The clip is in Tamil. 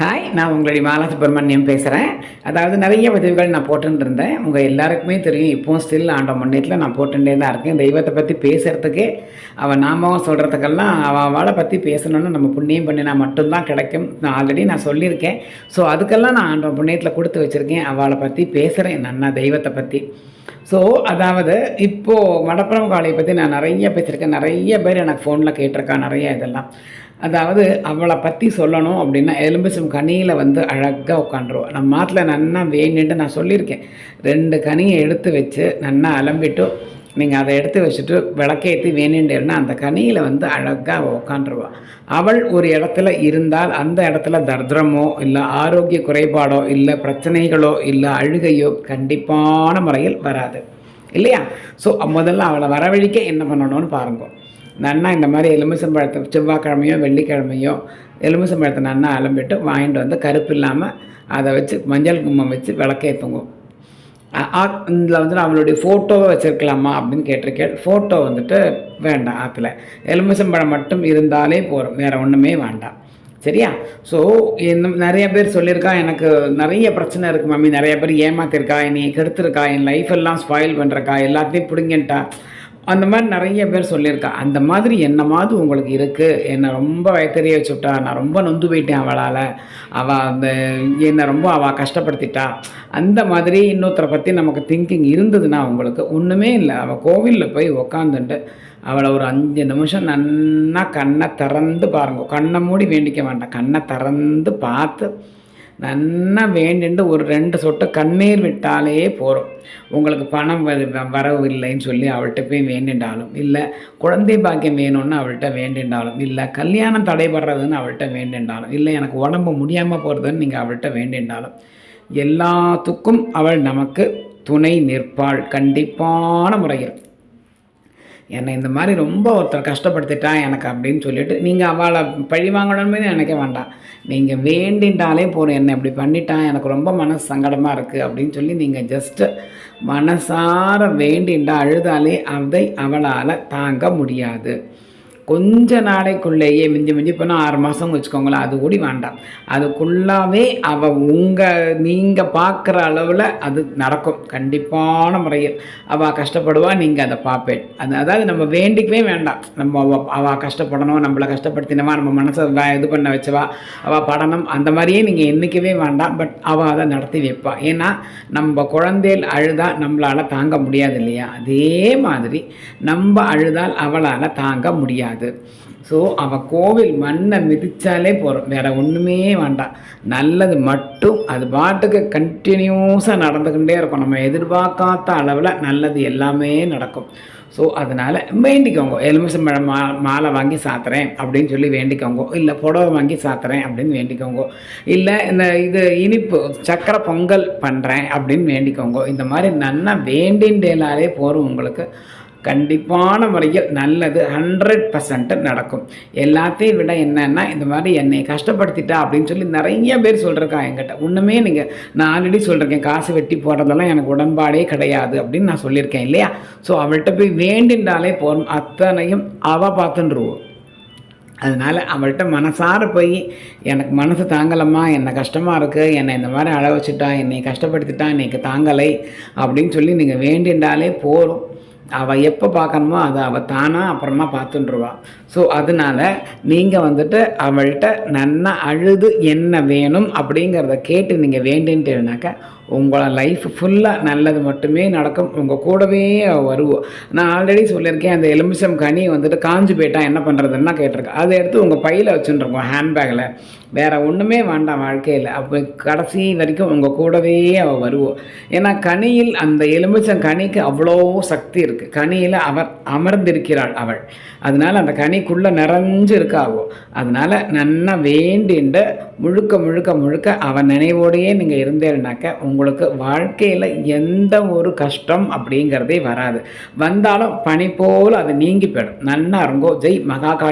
ஹாய் நான் உங்களுடைய மாலா சுப்பிரமணியம் பேசுகிறேன் அதாவது நிறைய பதிவுகள் நான் போட்டுருந்தேன் உங்கள் எல்லாருக்குமே தெரியும் இப்போவும் ஸ்டில் ஆண்ட முன்னேட்டில் நான் போட்டுட்டே தான் இருக்கேன். தெய்வத்தை பற்றி பேசுகிறதுக்கே அவள் நாமம் சொல்கிறதுக்கெல்லாம் அவளை பற்றி பேசணும்னு நம்ம புண்ணியம் பண்ணினா மட்டும்தான் கிடைக்கும். நான் ஆல்ரெடி நான் சொல்லியிருக்கேன். ஸோ அதுக்கெல்லாம் நான் ஆண்ட புண்ணியத்தில் கொடுத்து வச்சுருக்கேன். அவளை பற்றி பேசுகிறேன் நான் தெய்வத்தை பற்றி ஸோ அதாவது இப்போது மடப்புறம் காளையை பற்றி நான் நிறைய பேசியிருக்கேன். நிறைய பேர் எனக்கு ஃபோனில் கேட்டிருக்கா நிறைய இதெல்லாம். அதாவது அவளை பற்றி சொல்லணும் அப்படின்னா எலும்பிச்சம் கனியில் வந்து அழகாக உட்காந்துருவோம் நம்ம மாட்டில் நன்னா வேணுன்ட்டு நான் சொல்லியிருக்கேன். ரெண்டு கனியை எடுத்து வச்சு நன்னா அலம்பிட்டு நீங்கள் அதை எடுத்து வச்சுட்டு விளக்கேற்றி வேணுண்டேன்னா அந்த கனியில் வந்து அழகாக உட்காந்துருவாள் அவள் ஒரு இடத்துல இருந்தால் அந்த இடத்துல தர்திரமோ இல்லை ஆரோக்கிய குறைபாடோ இல்லை பிரச்சனைகளோ இல்லை அழுகையோ கண்டிப்பான முறையில் வராது. இல்லையா? ஸோ முதல்ல அவளை வரவழிக்க என்ன பண்ணணும்னு பாருங்க. நன்னா இந்த மாதிரி எலுமிச்சம்பழத்தை செவ்வாய்க்கிழமையோ வெள்ளிக்கிழமையோ எலுமிச்சம்பழத்தை நன்னா அலம்பிட்டு வாங்கிட்டு வந்து கருப்பு இல்லாமல் அதை வச்சு மஞ்சள் கும்பம் வச்சு விளக்கேற்றுங்க இதில் வந்து அவளுடைய ஃபோட்டோவை வச்சுருக்கலாமா அப்படின்னு கேட்டிருக்கேன். ஃபோட்டோ வந்துட்டு வேண்டாம் ஆற்றுல எலுமிச்சம்பழம் மட்டும் இருந்தாலே போகிறோம் வேறு ஒன்றுமே வேண்டாம். சரியா? ஸோ இன்னும் நிறைய பேர் சொல்லியிருக்கா எனக்கு நிறைய பிரச்சனை இருக்குது மம்மி. நிறைய பேர் ஏமாத்திருக்கா என்னை கெடுத்துருக்கா என் லைஃப் எல்லாம் ஸ்பாயில் பண்ணுறக்கா எல்லாத்தையும் பிடுங்கிட்டா. அந்த மாதிரி நிறைய பேர் சொல்லியிருக்கா. அந்த மாதிரி என்னமாவது உங்களுக்கு இருக்குது என்னை ரொம்ப வயத்தறிய வச்சுட்டா. நான் ரொம்ப நொந்து போயிட்டேன் அவளால். அவள் அந்த என்னை ரொம்ப அவள் கஷ்டப்படுத்திட்டா. அந்த மாதிரி இன்னொருத்தரை பற்றி நமக்கு திங்கிங் இருந்ததுன்னா உங்களுக்கு ஒன்றுமே இல்லை. அவள் கோவிலில் போய் உக்காந்துட்டு அவளை ஒரு அஞ்சு நிமிஷம் நன்னா கண்ணை திறந்து பாருங்க. கண்ணை மூடி வேண்டிக்க வேண்டாம் கண்ணை திறந்து பார்த்து நல்லா வேண்டிட்டு ஒரு ரெண்டு சொட்டு கண்ணீர் விட்டாலே போகிறோம் உங்களுக்கு பணம் வ- வரவு இல்லைன்னு சொல்லி அவள்கிட்ட போய் வேண்டிண்டாலும் இல்லை. குழந்தை பாக்கியம் வேணும்னு அவள்கிட்ட வேண்டிண்டாலும் இல்லை. கல்யாணம் தடைபடுறதுன்னு அவள்கிட்ட வேண்டிண்டாலும் இல்லை. எனக்கு உடம்பு முடியாமல் போகிறதுன்னு நீங்கள் அவள்கிட்ட வேண்டிண்டாலும் எல்லாத்துக்கும் அவள் நமக்கு துணை நிற்பாள். கண்டிப்பான முறையில். என்னை இந்த மாதிரி ரொம்ப ஒருத்தர் கஷ்டப்படுத்திட்டான் எனக்கு அப்படின்னு சொல்லிட்டு நீங்கள் அவளை பழி வாங்கணும்னு நினைக்க வேண்டாம். நீங்கள் வேண்டின்றாலே போதும். என்னை இப்படி பண்ணிட்டான் எனக்கு ரொம்ப மனசு சங்கடமாக இருக்குது அப்படின்னு சொல்லி நீங்கள் ஜஸ்ட்டு மனசார வேண்டின்றா அழுதாலே அதை அவளால் தாங்க முடியாது. கொஞ்ச நாளைக்குள்ளேயே மிஞ்சி மிஞ்சி போனால் ஆறு மாதம் வச்சுக்கோங்களேன் அது கூடி வேண்டாம். அதுக்குள்ளாவே அவள் உங்கள் நீங்கள் பார்க்குற அளவில் அது நடக்கும். கண்டிப்பான முறையில். அவள் கஷ்டப்படுவா நீங்கள் அதை பார்ப்பேன் அது அதாவது நம்ம வேண்டிக்கவே வேண்டாம். நம்ம அவ அவள் கஷ்டப்படணும் நம்மளை கஷ்டப்படுத்தினவா நம்ம மனசை இது பண்ண வச்சவா அவள் படணும் அந்த மாதிரியே நீங்கள் என்றைக்கவே வேண்டாம். பட் அவள் அதை நடத்தி வைப்பா. ஏன்னா நம்ம குழந்தைகள் அழுதா நம்மளால் தாங்க முடியாது இல்லையா? அதே மாதிரி நம்ம அழுதால் அவளால் தாங்க முடியாது. ஸோ அவள் கோவில் மண்ணை மிதித்தாலே போகிறோம் வேறு ஒன்றுமே வேண்டாம். நல்லது மட்டும் அது பாட்டுக்கு கண்டினியூஸாக நடந்துக்கிட்டே இருக்கும். நம்ம எதிர்பார்க்காத அளவில் நல்லது எல்லாமே நடக்கும். ஸோ அதனால் வேண்டிக்கோங்க. எலுமிச்சம்பழம் மா மாலை வாங்கி சாத்துறேன் அப்படின்னு சொல்லி வேண்டிக்கோங்க. இல்லை புடவை வாங்கி சாத்துறேன் அப்படின்னு வேண்டிக்கோங்க. இல்லை இந்த இது இனிப்பு சக்கரை பொங்கல் பண்ணுறேன் அப்படின்னு வேண்டிக்கோங்க. இந்த மாதிரி நல்லா வேண்டின்றேனாலே போகிறோம் உங்களுக்கு. கண்டிப்பான முறையில் நல்லது ஹண்ட்ரட் பர்சன்ட் நடக்கும். எல்லாத்தையும் விட என்னென்னா இந்த மாதிரி என்னை கஷ்டப்படுத்திட்டா அப்படின்னு சொல்லி நிறைய பேர் சொல்கிறக்கா என்கிட்ட. ஒன்றுமே நீங்கள் நான் ஆல்ரெடி சொல்லியிருக்கேன் காசு வெட்டி போடுறதெல்லாம் எனக்கு உடன்பாடே கிடையாது அப்படின்னு நான் சொல்லியிருக்கேன் இல்லையா? ஸோ அவள்கிட்ட போய் வேண்டின்றாலே போகணும் அத்தனையும் அவள் பார்த்துருவோம் அதனால் அவள்கிட்ட மனசார போய் எனக்கு மனசு தாங்கலம்மா என்னை கஷ்டமாக இருக்குது என்னை இந்த மாதிரி அழ வச்சுட்டா என்னை கஷ்டப்படுத்திட்டா இன்னைக்கு தாங்கலை அப்படின்னு சொல்லி நீங்கள் வேண்டின்றாலே போதும். அவள் எப்போ பார்க்கணுமோ அதை அவள் தானாக அப்புறமா பார்த்துட்டுருவா ஸோ அதனால் நீங்கள் வந்துட்டு அவள்கிட்ட நன்னா அழுது என்ன வேணும் அப்படிங்கிறத கேட்டு நீங்கள் வேண்டின்ட்டுனாக்கா உங்களோட லைஃப் ஃபுல்லாக நல்லது மட்டுமே நடக்கும். உங்கள் கூடவே வருவோம் நான் ஆல்ரெடி சொல்லியிருக்கேன் அந்த எலுமிச்சம் கனி வந்துட்டு காஞ்சு போயிட்டா என்ன பண்ணுறதுன்னா கேட்டிருக்கேன் அதை எடுத்து உங்கள் பையில் வச்சுருக்கோம் ஹேண்ட்பேக்கில் வேறு ஒன்றுமே வேண்டாம் வாழ்க்கையில். அப்போ கடைசி வரைக்கும் உங்கள் கூடவே அவள் வருவோம் ஏன்னா கனியில் அந்த எலுமிச்சம் கனிக்கு அவ்வளோ சக்தி இருக்குது கனியில் அவர் அமர்ந்திருக்கிறாள் அவள். அதனால் அந்த கனிக்குள்ளே நிறைஞ்சு இருக்காவோ. அதனால் நன்னா வேண்டிண்டு முழுக்க முழுக்க முழுக்க அவன் நினைவோடையே நீங்கள் இருந்தேன்னாக்க உங்களுக்கு வாழ்க்கையில் எந்த ஒரு கஷ்டம் அப்படிங்கிறதே வராது. வந்தாலும் பனி போல் அது நீங்கி போயிடும். நன்னா இருங்கோ. ஜெய் மகாகாளி